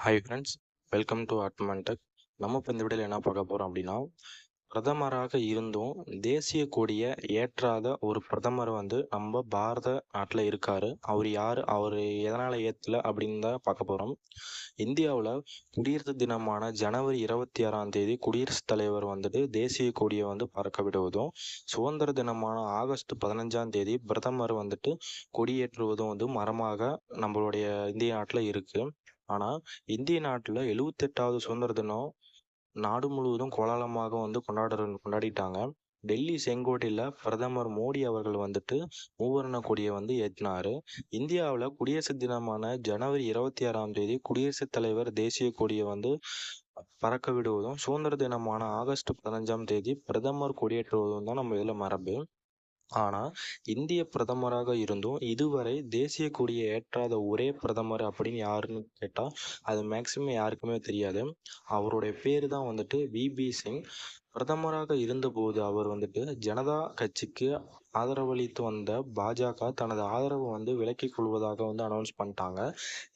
Hi friends welcome to அட்மன்டெக் நம்ம இப்போ இந்த வீடியோவில் என்ன பார்க்க போகிறோம் அப்படின்னா பிரதமராக இருந்தும் தேசிய கொடியை ஏற்றாத ஒரு பிரதமர் வந்து நம்ம பாரத நாட்டில் இருக்கார். அவர் யார்? அவர் எதனால் ஏற்றலை அப்படின்னு தான் பார்க்க போகிறோம் இந்தியாவில் குடியரசு தினமான ஜனவரி இருபத்தி ஆறாம் தேதி குடியரசுத் தலைவர் வந்துட்டு தேசிய கொடியை வந்து பறக்க விடுவதும் சுதந்திர தினமான ஆகஸ்ட் பதினஞ்சாம் தேதி பிரதமர் வந்துட்டு கொடியேற்றுவதும் வந்து மரமாக நம்மளுடைய இந்திய நாட்டில் இருக்குது ஆனால் இந்திய நாட்டில் எழுவத்தெட்டாவது சுதந்திர தினம் நாடு முழுவதும் கோலாகலமாக வந்து கொண்டாடுற கொண்டாடிட்டாங்க. டெல்லி செங்கோட்டையில் பிரதமர் மோடி அவர்கள் வந்துட்டு மூவர்ண கொடியை வந்து ஏற்றினார் இந்தியாவில் குடியரசு தினமான ஜனவரி இருபத்தி ஆறாம் தேதி குடியரசுத் தலைவர் தேசிய கொடியை வந்து பறக்க விடுவதும் சுதந்திர தினமான ஆகஸ்ட் பதினஞ்சாம் தேதி பிரதமர் கொடியேற்றுவதும் தான் நம்ம இதில் மரபு. ஆனால் இந்திய பிரதமராக இருந்தும் இதுவரை தேசிய கொடியை ஏற்றாத ஒரே பிரதமர் அப்படின்னு யாருன்னு கேட்டால் அது மேக்சிமம் யாருக்குமே தெரியாது. அவருடைய பேர் தான் வந்துட்டு விபி சிங். பிரதமராக இருந்தபோது அவர் வந்துட்டு ஜனதா கட்சிக்கு ஆதரவளித்து வந்த பாஜக தனது ஆதரவு வந்து விலக்கிக் கொள்வதாக வந்து அனௌன்ஸ் பண்ணிட்டாங்க.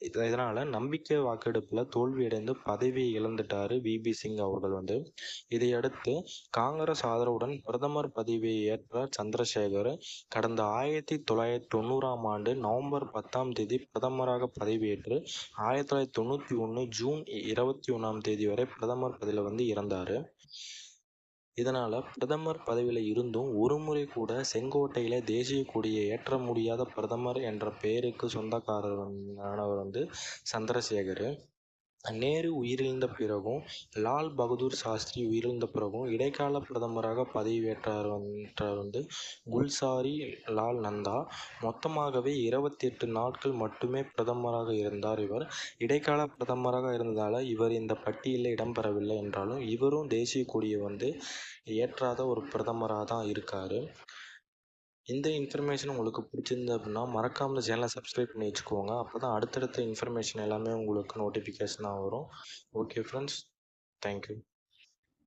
இதனால் நம்பிக்கை வாக்கெடுப்பில் தோல்வியடைந்து பதவியை இழந்துட்டார் விபி சிங் அவர்கள் வந்து. இதையடுத்து காங்கிரஸ் ஆதரவுடன் பிரதமர் பதவியை ஏற்ற சந்திரசேகர் கடந்த ஆயிரத்தி தொள்ளாயிரத்தி தொண்ணூறாம் ஆண்டு நவம்பர் பத்தாம் தேதி பிரதமராக பதவியேற்று ஆயிரத்தி தொள்ளாயிரத்தி தொண்ணூற்றி ஒன்று ஜூன் இருபத்தி ஒன்றாம் தேதி வரை பிரதமர் பதவியில் வந்து இறந்தார். இதனால் பிரதமர் பதவியில் இருந்தும் ஒரு முறை கூட செங்கோட்டையில் தேசிய கொடியை ஏற்ற முடியாத பிரதமர் என்ற பெயருக்கு சொந்தக்காரரானவர் வந்து சந்திரசேகர். நேரு உயிரிழந்த பிறகும் லால் பகதூர் சாஸ்திரி உயிரிழந்த பிறகும் இடைக்கால பிரதமராக பதவியேற்றார் வந்து குல்சாரி லால் நந்தா. மொத்தமாகவே இருபத்தி எட்டு நாட்கள் மட்டுமே பிரதமராக இருந்தார் இவர். இடைக்கால பிரதமராக இருந்ததால் இவர் இந்த பட்டியலில் இடம்பெறவில்லை என்றாலும் இவரும் தேசிய கொடியை வந்து ஏற்றாத ஒரு பிரதமராக தான் இருக்கார். இந்த இன்ஃபர்மேஷன் உங்களுக்கு பிடிச்சிருந்தது அப்படின்னா மறக்காமல் இந்த சேனலை சப்ஸ்கிரைப் பண்ணி வச்சுக்கோங்க. அப்போ தான் அடுத்தடுத்த இன்ஃபர்மேஷன் எல்லாமே உங்களுக்கு நோட்டிஃபிகேஷனாக வரும். Okay friends thank you